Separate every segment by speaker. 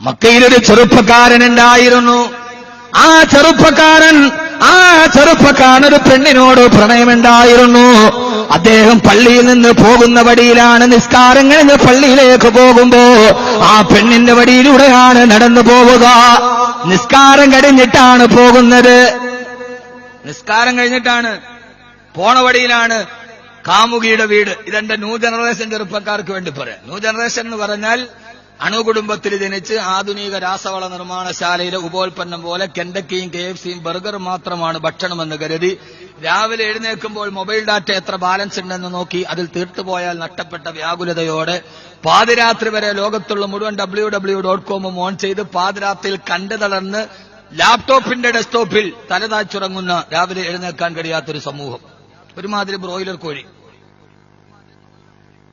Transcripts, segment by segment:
Speaker 1: മക്കയിലൊരു ചെറുപ്പക്കാരൻ ഉണ്ടായിരുന്നു ആ ചെറുപ്പക്കാരൻ ആ ചെറുപ്പക്കാരൻ ഒരു പെണ്ണിനോട് പ്രണയമുണ്ടായിരുന്നു. അദ്ദേഹം പള്ളിയിൽ നിന്ന് പോകുന്ന വടിയിലാണ് നിസ്കാരം കഴിഞ്ഞ് പള്ളിയിലേക്ക് പോകുമ്പോ ആ പെണ്ണിന്റെ വടിയിലൂടെയാണ് നടന്നു പോവുക. നിസ്കാരം കഴിഞ്ഞിട്ടാണ് പോകുന്നത്. നിസ്കാരം കഴിഞ്ഞിട്ടാണ് പോണ വടിയിലാണ് കാമുകിയുടെ വീട്. ഇതെന്റെ ന്യൂ ജനറേഷൻ ചെറുപ്പക്കാർക്ക് വേണ്ടി പറയാം. ന്യൂ ജനറേഷൻ എന്ന് പറഞ്ഞാൽ അണുകുടുംബത്തിൽ ജനിച്ച് ആധുനിക രാസവള നിർമ്മാണശാലയിലെ ഉപോൽപ്പന്നം പോലെ കെൻഡക്കിയും കെ എഫ് സിയും ബർഗറും മാത്രമാണ് ഭക്ഷണമെന്ന് കരുതി. രാവിലെ എഴുന്നേൽക്കുമ്പോൾ മൊബൈൽ ഡാറ്റ എത്ര ബാലൻസ് ഉണ്ടെന്ന് നോക്കി അതിൽ തീർത്തുപോയാൽ നഷ്ടപ്പെട്ട വ്യാകുലതയോടെ പാതിരാത്രി വരെ ലോകത്തുള്ള മുഴുവൻ ഡബ്ല്യൂ ഡബ്ല്യൂ ഡോട്ട് കോമും ഓൺ ചെയ്ത് പാതിരാത്രിയിൽ കണ്ടു തളർന്ന് ലാപ്ടോപ്പിന്റെ ഡെസ്ക്ടോപ്പിൽ തലതാച്ചുറങ്ങുന്ന രാവിലെ എഴുന്നേൽക്കാൻ കഴിയാത്തൊരു സമൂഹം. ഒരുമാതിരി ബ്രോയിലർ കോഴി.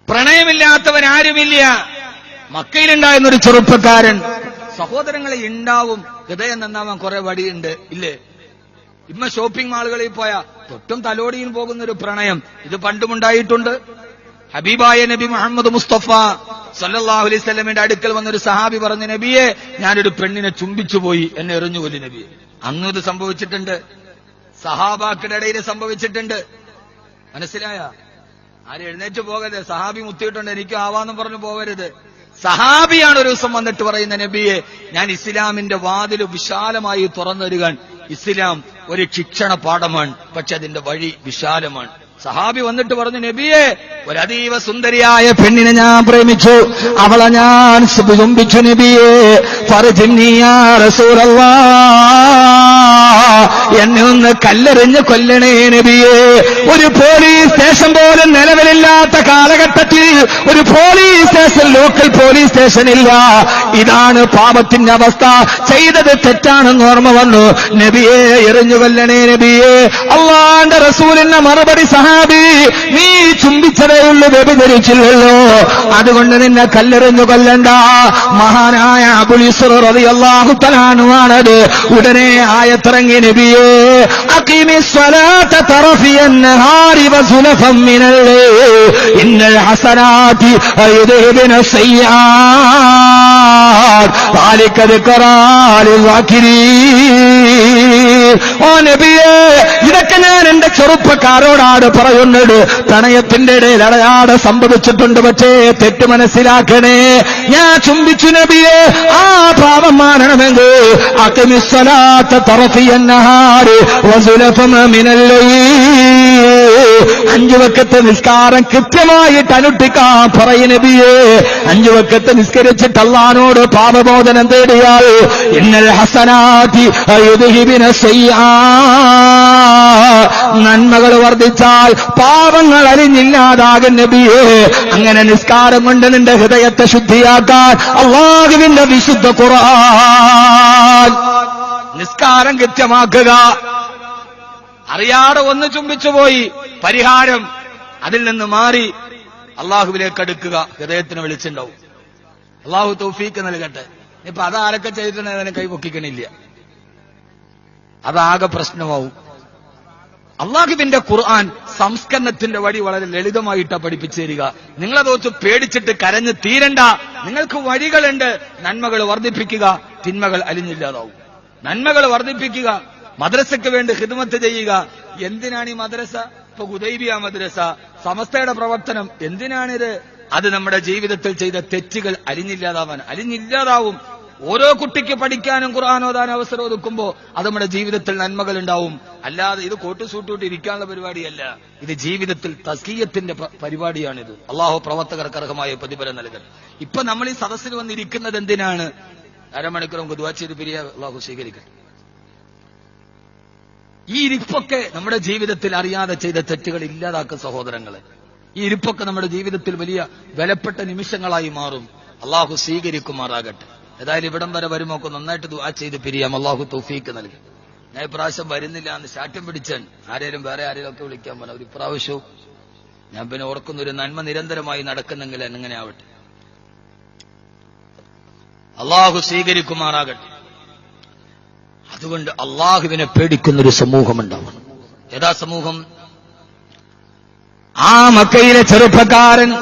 Speaker 1: പ്രണയമില്ലാത്തവൻ ആരുമില്ല. മക്കയിലുണ്ടായിരുന്ന ഒരു ചെറുപ്പക്കാരൻ. സഹോദരങ്ങളെ ഉണ്ടാവും ഹൃദയം നന്നാവാൻ കുറെ വടിയുണ്ട് ഇല്ലേ? ഇമ്മ ഷോപ്പിംഗ് മാളുകളിൽ പോയ തൊട്ടും തലോടിയും പോകുന്ന ഒരു പ്രണയം. ഇത് പണ്ടുമുണ്ടായിട്ടുണ്ട് ഹബീബായ നബി മുഹമ്മദ് മുസ്തഫ സല്ലാഹു അലൈഹി സ്വലമിന്റെ അടുക്കൽ വന്നൊരു സഹാബി പറഞ്ഞ നബിയെ ഞാനൊരു പെണ്ണിനെ ചുംബിച്ചു പോയി. എന്നെ എറിഞ്ഞു കൊല്ലി നബിയെ. അന്നും ഇത് സംഭവിച്ചിട്ടുണ്ട്. സഹാബാക്കിടെ ഇടയിൽ സംഭവിച്ചിട്ടുണ്ട്. മനസ്സിലായ? ആരും എഴുന്നേറ്റ് പോകരുത്. സഹാബി മുത്തിയിട്ടുണ്ട്. എനിക്ക് ആവാന്നും പറഞ്ഞു പോകരുത്. സഹാബിയാണ് ഒരു ദിവസം വന്നിട്ട് പറയുന്ന നബിയെ ഞാൻ ഇസ്ലാമിന്റെ വാതിൽ വിശാലമായി തുറന്നൊരുകാൻ ഇസ്ലാം ഒരു ശിക്ഷണ പാഠമാണ് പക്ഷെ അതിന്റെ വഴി വിശാലമാണ്. സഹാബി വന്നിട്ട് പറഞ്ഞു നബിയെ ഒരതീവ സുന്ദരിയായ പെണ്ണിനെ ഞാൻ പ്രേമിച്ചു. അവളെ ഞാൻ ചുംബിച്ചു നബിയെ. പറഞ്ഞു കല്ലെറിഞ്ഞ് കൊല്ലണേ നബിയെ. ഒരു പോലീസ് സ്റ്റേഷൻ പോലും നിലവിലില്ലാത്ത കാലഘട്ടത്തിൽ ഒരു police station local police station ഇല്ല. ഇതാണ് പാപത്തിന്റെ അവസ്ഥ. ചെയ്തത് തെറ്റാണെന്ന് ഓർമ്മ വന്നു. നബിയെ എറിഞ്ഞു കൊല്ലണേ നബിയെ. അള്ളാന്റെ റസൂലിന്റെ മറുപടി സഹാബി നീ ചുംബിച്ചതേ ഉള്ളൂ വ്യഭിചരിച്ചില്ലല്ലോ. അതുകൊണ്ട് നിന്നെ കല്ലെറിഞ്ഞു കൊല്ലണ്ട. മഹാനായ അബുലിസുർ റതി തആലാനുവാണത് ഉടനെ ആയത്തിറങ്ങി നബിയെ. أقم الصلاة طرفي النهار وزلفا من الليل. إن الحسنات يذهبن السيئات. ذلك ذكرى للذاكرين. ഓ നബിയേ ഇതൊക്കെ ഞാൻ എന്റെ ചെറുപ്പക്കാരോടാണ് പറയുന്നത്. പ്രണയത്തിന്റെ ഇടയിൽ അടയാട് സംഭവിച്ചിട്ടുണ്ട് പക്ഷേ തെറ്റ് മനസ്സിലാക്കണേ. ഞാൻ ചുംബിച്ചു നബിയെ ആ പാപം മാറണമെങ്കിൽ അക്കമിസ്വലാത്ത തറഫിയന്നഹാര് വസുലഫമ മിനല്ലീ അഞ്ചു വക്കത്തെ നിസ്കാരം കൃത്യമായിട്ട് അനുഷ്ഠിക്കാൻ പറയ നബിയെ അഞ്ചു വക്കത്തെ നിസ്കരിച്ചിട്ട് അള്ളഹാനോട് പാപബോധനം തേടിയാൽ ഇന്നൽ ഹസനാതി യുദ്ഹിബിന സയ്യാ നന്മകൾ വർദ്ധിച്ചാൽ പാപങ്ങൾ അരിഞ്ഞില്ലാതാകും നബിയേ. അങ്ങനെ നിസ്കാരം കൊണ്ട് നിന്റെ ഹൃദയത്തെ ശുദ്ധിയാക്കാൻ അള്ളാഹുവിന്റെ വിശുദ്ധ ഖുർആൻ നിസ്കാരം കൃത്യമാക്കുക. അറിയാതെ ഒന്ന് ചുംബിച്ചു പോയി പരിഹാരം അതിൽ നിന്ന് മാറി അള്ളാഹുവിലേക്ക് അടുക്കുക. ഹൃദയത്തിന് വിളിച്ചിണ്ടാവും അള്ളാഹു തൗഫീക്ക് നൽകട്ടെ. ഇപ്പൊ അതാരൊക്കെ ചെയ്തിട്ടുണ്ടെങ്കിൽ അതിനെ കൈപൊക്കിക്കണില്ല അതാകെ പ്രശ്നമാവും. അള്ളാഹുവിന്റെ ഖുർആൻ സംസ്കരണത്തിന്റെ വഴി വളരെ ലളിതമായിട്ടാ പഠിപ്പിച്ചു തരിക. തോച്ച് പേടിച്ചിട്ട് കരഞ്ഞ് തീരണ്ട. നിങ്ങൾക്ക് വഴികളുണ്ട്. നന്മകൾ വർദ്ധിപ്പിക്കുക. തിന്മകൾ അലിഞ്ഞില്ലാതാവും. നന്മകൾ വർദ്ധിപ്പിക്കുക. മദ്രസയ്ക്ക് വേണ്ടി ഹിദ്മത്ത് ചെയ്യുക. എന്തിനാണ് ഈ മദ്രസ? ഇപ്പൊ ഉദൈബിയ മദ്രസ സമസ്തയുടെ പ്രവർത്തനം എന്തിനാണിത്? അത് നമ്മുടെ ജീവിതത്തിൽ ചെയ്ത തെറ്റുകൾ അലിഞ്ഞില്ലാതാവാൻ. അലിഞ്ഞില്ലാതാവും. ഓരോ കുട്ടിക്ക് പഠിക്കാനും ഖുർആൻ ഓതാൻ അവസരം ഒതുക്കുമ്പോ അത് നമ്മുടെ ജീവിതത്തിൽ നന്മകൾ ഉണ്ടാവും അല്ലാതെ ഇത് കോട്ട് സൂട്ടൂട്ട് ഇരിക്കാനുള്ള പരിപാടിയല്ല. ഇത് ജീവിതത്തിൽ തസ്കീയത്തിന്റെ പരിപാടിയാണിത്. അള്ളാഹു പ്രവർത്തകർക്ക് അർഹമായ പ്രതിഫലം നൽകൽ ഇപ്പൊ നമ്മൾ ഈ സദസ്സിൽ വന്നിരിക്കുന്നത് എന്തിനാണ്? അരമണിക്കൂർ നമുക്ക് ദുവാ ചെയ്ത് പിരിയ അള്ളാഹു സ്വീകരിക്കട്ടെ. ഈ ഇരിപ്പൊക്കെ നമ്മുടെ ജീവിതത്തിൽ അറിയാതെ ചെയ്ത തെറ്റുകൾ ഇല്ലാതാക്കും സഹോദരങ്ങളെ. ഈ ഇരിപ്പൊക്കെ നമ്മുടെ ജീവിതത്തിൽ വലിയ വിലപ്പെട്ട നിമിഷങ്ങളായി മാറും. അള്ളാഹു സ്വീകരിക്കുമാറാകട്ടെ. ഏതായാലും ഇവിടം വരെ വരുമോ ഒക്കെ നന്നായിട്ട് ദുആ ചെയ്ത് പിരിയാം. അള്ളാഹു തൗഫീക്ക് നൽകി. ഞാൻ ഇപ്രാവശ്യം വരുന്നില്ല എന്ന് ശാഠ്യം പിടിച്ചാൻ ആരേലും വേറെ ആരെയും ഒക്കെ വിളിക്കാൻ പറഞ്ഞു ഒരു ഇപ്രാവശ്യവും ഞാൻ പിന്നെ ഓർക്കുന്ന ഒരു നന്മ നിരന്തരമായി നടക്കുന്നെങ്കിൽ എങ്ങനെ ആവട്ടെ. അള്ളാഹു സ്വീകരിക്കുമാറാകട്ടെ. അതുകൊണ്ട് അള്ളാഹുവിനെ പേടിക്കുന്ന ഒരു സമൂഹം ഉണ്ടാവണം ഏതാ സമൂഹം? ആ മക്കയിലെ ചെറുപ്പക്കാരൻ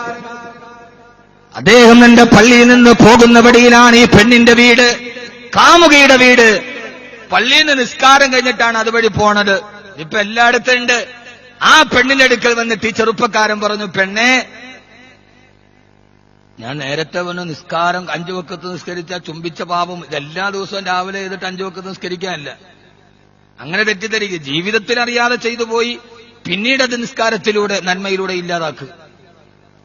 Speaker 1: അദ്ദേഹം എന്റെ പള്ളിയിൽ നിന്ന് പോകുന്ന വഴിയിലാണ് ഈ പെണ്ണിന്റെ വീട് കാമുകയുടെ വീട്. പള്ളിയിൽ നിന്ന് നിസ്കാരം കഴിഞ്ഞിട്ടാണ് അതുവഴി പോണത്. ഇപ്പൊ എല്ലായിടത്തും ഉണ്ട്. ആ പെണ്ണിന്റെ അടുക്കൽ വന്നിട്ട് ഈ ചെറുപ്പക്കാരൻ പറഞ്ഞു പെണ്ണെ ഞാൻ നേരത്തെ വന്ന് നിസ്കാരം അഞ്ചു വക്കത്ത് നിസ്കരിച്ച ചുംബിച്ച പാപം. ഇതെല്ലാ ദിവസവും രാവിലെ ചെയ്തിട്ട് അഞ്ചു വക്കത്ത് നിസ്കരിക്കാനല്ല. അങ്ങനെ തെറ്റിദ്ധരിക്കുക ജീവിതത്തിൽ അറിയാതെ ചെയ്തു പോയി. പിന്നീട് അത് നിസ്കാരത്തിലൂടെ നന്മയിലൂടെ ഇല്ലാതാക്കുക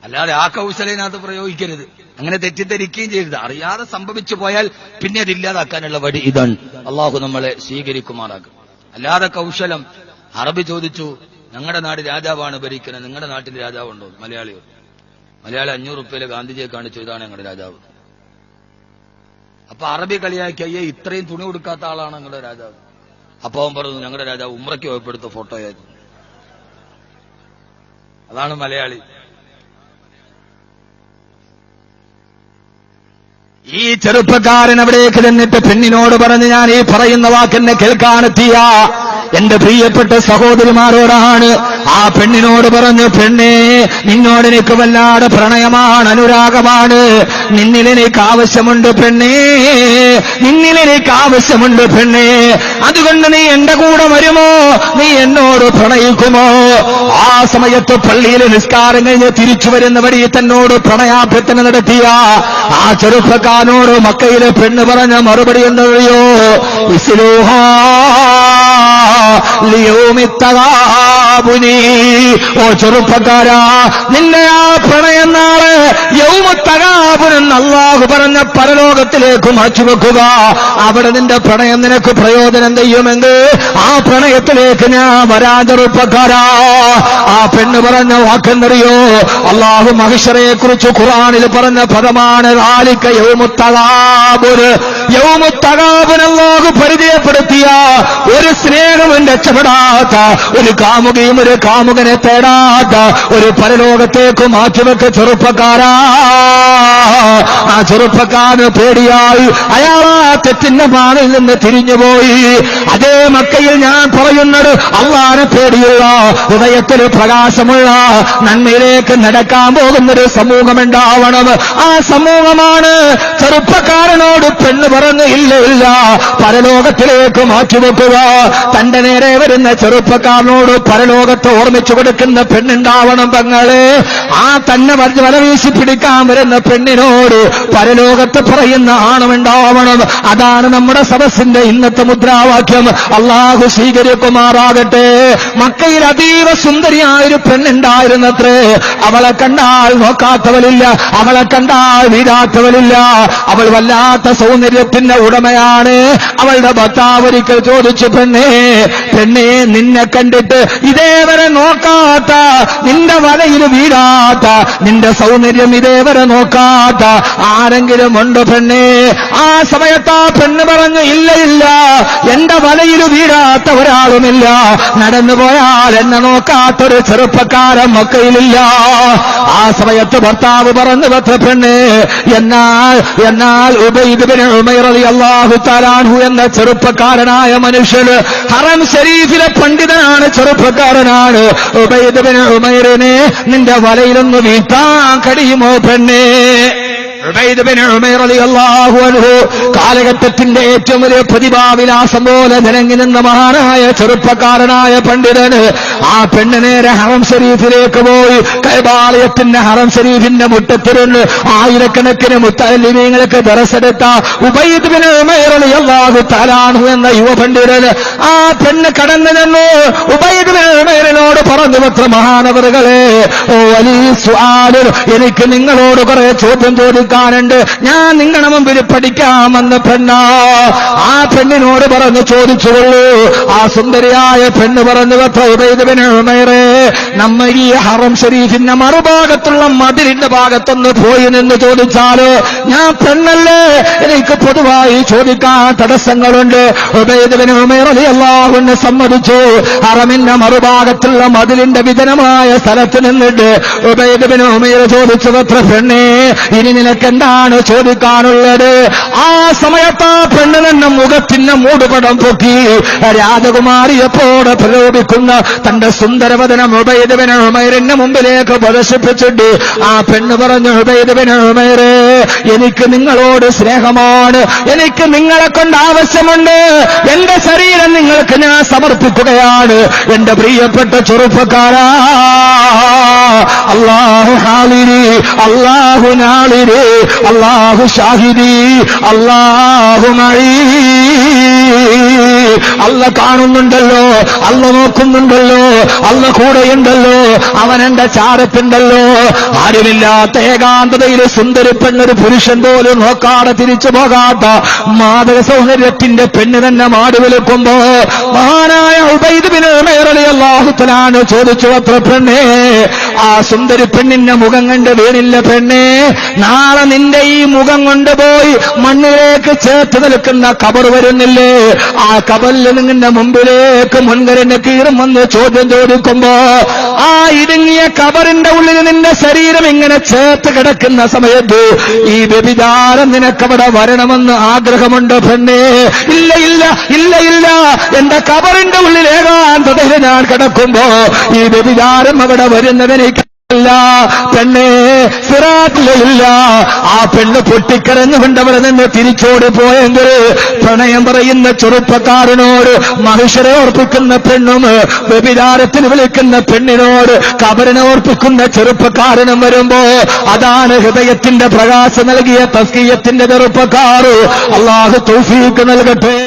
Speaker 1: അല്ലാതെ ആ കൗശലത്തിനകത്ത് പ്രയോഗിക്കരുത്. അങ്ങനെ തെറ്റിദ്ധരിക്കുകയും ചെയ്യരുത്. അറിയാതെ സംഭവിച്ചു പോയാൽ പിന്നെ അത് ഇല്ലാതാക്കാനുള്ള വഴി ഇതാണ്. അള്ളാഹു നമ്മളെ സ്വീകരിക്കുമാറാക്കും അല്ലാതെ കൗശലം. അറബി ചോദിച്ചു ഞങ്ങളുടെ നാട് രാജാവാണ് ഭരിക്കുന്നത്. നിങ്ങളുടെ നാട്ടിൽ രാജാവുണ്ടോ? മലയാളിയോ മലയാളി അഞ്ഞൂറ് റുപ്യയിലെ ഗാന്ധിജിയെ കാണിച്ചു ഇതാണ് ഞങ്ങളുടെ രാജാവ്. അപ്പൊ അറബി കളിയാക്കി അയ്യേ ഇത്രയും തുണി കൊടുക്കാത്ത ആളാണ് ഞങ്ങളുടെ രാജാവ്. അപ്പൊ അവൻ പറഞ്ഞു ഞങ്ങളുടെ രാജാവ് ഉമ്രയ്ക്ക് പോയപ്പെടുത്ത ഫോട്ടോയായിരുന്നു അതാണ് മലയാളി. ഈ ചെറുപ്പക്കാരൻ അവിടേക്ക് ചെന്നിട്ട് പെണ്ണിനോട് പറഞ്ഞ് ഞാൻ ഈ പറയുന്ന വാക്കെന്നെ കേൾക്കാനെത്തിയ എന്റെ പ്രിയപ്പെട്ട സഹോദരിമാരോടാണ് ആ പെണ്ണിനോട് പറഞ്ഞു പെണ്ണേ നിന്നോട് എനിക്ക് വല്ലാതെ പ്രണയമാണ് അനുരാഗമാണ്. നിന്നിൽ എനിക്ക് ആവശ്യമുണ്ട് പെണ്ണേ. നിന്നിൽ എനിക്ക് ആവശ്യമുണ്ട് പെണ്ണേ. അതുകൊണ്ട് നീ എന്റെ കൂടെ വരുമോ? നീ എന്നോട് പ്രണയിക്കുമോ? ആ സമയത്ത് പള്ളിയിൽ നിസ്കാരം കഴിഞ്ഞ് തിരിച്ചു വരുന്ന വഴി തന്നോട് പ്രണയാഭ്യർത്ഥന നടത്തിയ ആ ചെറുപ്പക്കാരനോട് മക്കയിലെ പെണ്ണ് പറഞ്ഞ മറുപടി എന്തറിയോ ലിയോമിത്തകാബുനി. ഓ ചെറുപ്പക്കാരാ നിന്നെ ആ പ്രണയം നാൾ യൗമത്തകാബുനെന്ന് അള്ളാഹു പറഞ്ഞ പരലോകത്തിലേക്ക് മാറ്റിവെക്കുക അവിടെ നിന്റെ പ്രണയം നിനക്ക് പ്രയോജനം ചെയ്യുമെങ്കിൽ ആ പ്രണയത്തിലേക്ക് ഞാൻ വരാ ചെറുപ്പക്കാരാ ആ പെണ്ണ് പറഞ്ഞ വാക്കെന്തറിയോ? അള്ളാഹു മഹിഷറയെ കുറിച്ച് ഖുറാനിൽ പറഞ്ഞ പദമാണ് റാലിക്ക പരിചയപ്പെടുത്തിയ ഒരു സ്നേഹവും രക്ഷപ്പെടാത്ത ഒരു കാമുകയും ഒരു കാമുകനെ തേടാത്ത ഒരു പരലോകത്തേക്ക് മാറ്റിവെക്ക ചെറുപ്പക്കാരാ. ആ ചെറുപ്പക്കാരന് പേടിയായി. അയാൾ ആ തെറ്റിന്റെ പാണിൽ നിന്ന് തിരിഞ്ഞുപോയി. അതേ മക്കയിൽ ഞാൻ പറയുന്നത് അള്ളാനെ പേടിയുള്ള ഹൃദയത്തിൽ പ്രകാശമുള്ള നന്മയിലേക്ക് നടക്കാൻ പോകുന്ന ഒരു സമൂഹമുണ്ടാവണം. ആ സമൂഹമാണ് ചെറുപ്പക്കാരനോട് പെണ്ണ് പറഞ്ഞ് ഇല്ല ഇല്ല പരലോകത്തിലേക്ക് മാറ്റിവെക്കുക. തന്റെ നേരെ വരുന്ന ചെറുപ്പക്കാരനോട് പരലോകത്ത് ഓർമ്മിച്ചു കൊടുക്കുന്ന പെണ്ണുണ്ടാവണം തങ്ങളെ. ആ തന്നെ വലവീശി പിടിക്കാൻ വരുന്ന പെണ്ണിനോട് പരലോകത്ത് പറയുന്ന ആണുണ്ടാവണം അതാണ് നമ്മുടെ സദസ്സിന്റെ ഇന്നത്തെ മുദ്രാവാക്യം. അള്ളാഹു സ്വീകരിക്കുമാറാകട്ടെ. മക്കയിൽ അതീവ സുന്ദരിയായൊരു പെണ്ണുണ്ടായിരുന്നത്രേ. അവളെ കണ്ടാൽ നോക്കാത്തവളില്ല. അവളെ കണ്ടാൽ വീഴാത്തവളില്ല. അവൾ വല്ലാത്ത സൗന്ദര്യത്തിന്റെ ഉടമയാണ്. അവളുടെ ഭർത്താവ് ഒരിക്കൽ ചോദിച്ചു പെണ്ണേ പെണ്ണേ നിന്നെ കണ്ടിട്ട് ഇതേവരെ നോക്കാത്ത നിന്റെ വലയിൽ വീഴാത്ത നിന്റെ സൗന്ദര്യം ഇതേവരെ നോക്കാത്ത ആരെങ്കിലും ഉണ്ടോ പെണ്ണേ? ആ സമയത്ത് ആ പെണ്ണ് പറഞ്ഞു ഇല്ല ഇല്ല എന്റെ വലയിൽ വീഴാത്ത ഒരാളുമില്ല. നടന്നു പോയാൽ എന്നെ നോക്കാത്തൊരു ചെറുപ്പക്കാരൻ മക്കയിലില്ല. ആ സമയത്ത് ഭർത്താവ് പറഞ്ഞു പത്ര പെണ്ണ് എന്നാൽ എന്നാൽ ഉബൈദ്ബിന് ഉമൈറലി അള്ളാഹു തലാൻഹു എന്ന ചെറുപ്പക്കാരനായ മനുഷ്യന് ഹറം ഷരീഫിലെ പണ്ഡിതനാണ് ചെറുപ്പക്കാരനാണ്. ഉബൈദ്ബിന് ഉമൈറിനെ നിന്റെ വലയിലൊന്ന് വീട്ടാൻ കഴിയുമോ പെണ്ണേ? കാലഘട്ടത്തിന്റെ ഏറ്റവും വലിയ പ്രതിഭാവിലാസം പോലെ നിരങ്ങി നിന്ന മഹാനായ ചെറുപ്പക്കാരനായ പണ്ഡിതന് ആ പെണ്ണ് നേരെ ഹറം ഷരീഫിലേക്ക് പോയി. കൈബാലയത്തിന്റെ ഹറം ഷരീഫിന്റെ മുട്ടത്തിരുന്ന് ആയിരക്കണക്കിന് മുത്തലിമീങ്ങൾക്ക് ദറസെടുത്ത ഉബൈദ് ബിൻ ഉമൈർ റളിയല്ലാഹു തആലാഹു എന്ന യുവ പണ്ഡിതന് ആ പെണ്ണ് കടന്നു നിന്നു ഉബൈദ് ബിൻ ഉമൈറിനോട് പറഞ്ഞു പത്ര മഹാനവറുകളെ ഓ അലീ സ്വാലു എനിക്ക് നിങ്ങളോട് കുറെ ചോദ്യം ചോദിക്കാനുണ്ട് ഞാൻ നിങ്ങളുടെ മുമ്പിൽ പഠിക്കാമെന്ന് പെണ്ണ. ആ പെണ്ണിനോട് പറഞ്ഞു ചോദിച്ചുകൊള്ളൂ. ആ സുന്ദരിയായ പെണ്ണ് പറഞ്ഞു ഉബൈദുബിനുമേറെ നമ്മ ഈ ഹറം ഷരീഫിന്റെ മറുഭാഗത്തുള്ള മതിലിന്റെ ഭാഗത്തൊന്ന് പോയി നിന്ന് ചോദിച്ചാൽ ഞാൻ പെണ്ണല്ലേ? എനിക്ക് പൊതുവായി ചോദിക്കാൻ തടസ്സങ്ങളുണ്ട്. അള്ളാഹുവിനെ സമ്മതിച്ചു. ഹറമിന്റെ മറുഭാഗത്തുള്ള മതിലിന്റെ വിജനമായ സ്ഥലത്ത് നിന്നിട്ട് ഉബൈദുബിനുമേർ ചോദിച്ചു പത്ര പെണ്ണേ ഇനി നിനക്ക് എനിക്കെന്താണ് ചോദിക്കാനുള്ളത്? ആ സമയത്ത് ആ പെണ്ണ് തന്നെ മുഖത്തിന്റെ മൂടുപടം പൊക്കി രാജകുമാരിയെപ്പോടെ പ്രലോഭിക്കുന്ന തന്റെ സുന്ദരവദനം ഉബൈദബിന് ഉമൈറിന്റെ മുമ്പിലേക്ക് പ്രദർശിപ്പിച്ചിട്ട് ആ പെണ്ണ് പറഞ്ഞു ഉബൈദബിന് ഉമൈറേ എനിക്ക് നിങ്ങളോട് സ്നേഹമാണ്. എനിക്ക് നിങ്ങളെ കൊണ്ട് ആവശ്യമുണ്ട്. എന്റെ ശരീരം നിങ്ങൾക്ക് ഞാൻ സമർപ്പിക്കുകയാണ്. എന്റെ പ്രിയപ്പെട്ട ചെറുപ്പക്കാരാ അള്ളാഹു ഹാലിരി അള്ളാഹു നാളിരി അള്ളാഹു ഷാഹിദി അള്ളാഹു മഴീ അല്ല കാണുന്നുണ്ടല്ലോ അല്ല നോക്കുന്നുണ്ടല്ലോ അല്ല കൂടെയുണ്ടല്ലോ എന്റെ ചാരത്തുണ്ടല്ലോ ആരുമില്ലാത്ത ഏകാന്തതയിൽ സുന്ദരി പെണ്ണൊരു പുരുഷൻ പോലും നോക്കാതെ തിരിച്ചു പോകാത്ത മാതൃ സൗന്ദര്യത്തിന്റെ പെണ്ണ് തന്നെ മാടി വിളിക്കുമ്പോ മഹാനായ ഉബൈദ്ബിന് അള്ളാഹുത്തലാണ് ചോദിച്ചു അത്ര പെണ്ണേ ആ സുന്ദരി പെണ്ണിന്റെ മുഖം കണ്ട് വീണില്ല പെണ്ണേ. നാളെ നിന്റെ ഈ മുഖം കൊണ്ടുപോയി മണ്ണിലേക്ക് ചേർത്ത് നിൽക്കുന്ന കബർ വരുന്നില്ലേ? ആ കബറിൽ നിങ്ങളുടെ മുമ്പിലേക്ക് മുൻകരന് കീറും വന്ന് ചോദ്യം ചോദിക്കുമ്പോ ആ ഇടുങ്ങിയ കബറിന്റെ ഉള്ളിൽ നിന്റെ ശരീരം ഇങ്ങനെ ചേർത്ത് കിടക്കുന്ന സമയത്ത് ഈ വ്യഭിചാരം നിനക്കവിടെ വരണമെന്ന് ആഗ്രഹമുണ്ട് പെണ്ണേ. ഇല്ല ഇല്ല ഇല്ല ഇല്ല. എന്റെ കബറിന്റെ ഉള്ളിൽ ഞാൻ കിടക്കുമ്പോ ഈ വ്യഭിചാരം അവിടെ വരുന്നതിനേക്ക് സിറാത്തിലില്ല ആ പെണ്ണ് പൊട്ടിക്കരഞ്ഞുകൊണ്ട് അവിടെ നിന്ന് തിരിച്ചോടി പോയെങ്കിൽ പ്രണയം പറയുന്ന ചെറുപ്പക്കാരനോട് മനുഷ്യരെ ഓർപ്പിക്കുന്ന പെണ്ണും വ്യഭിചാരത്തിന് വിളിക്കുന്ന പെണ്ണിനോട് കബരനെ ഓർപ്പിക്കുന്ന ചെറുപ്പക്കാരനും വരുമ്പോ അതാണ് ഹൃദയത്തിന്റെ പ്രകാശം നൽകിയ തസ്കീയത്തിന്റെ ചെറുപ്പക്കാർ. അള്ളാഹു തൗഫീക്ക് നൽകട്ടെ.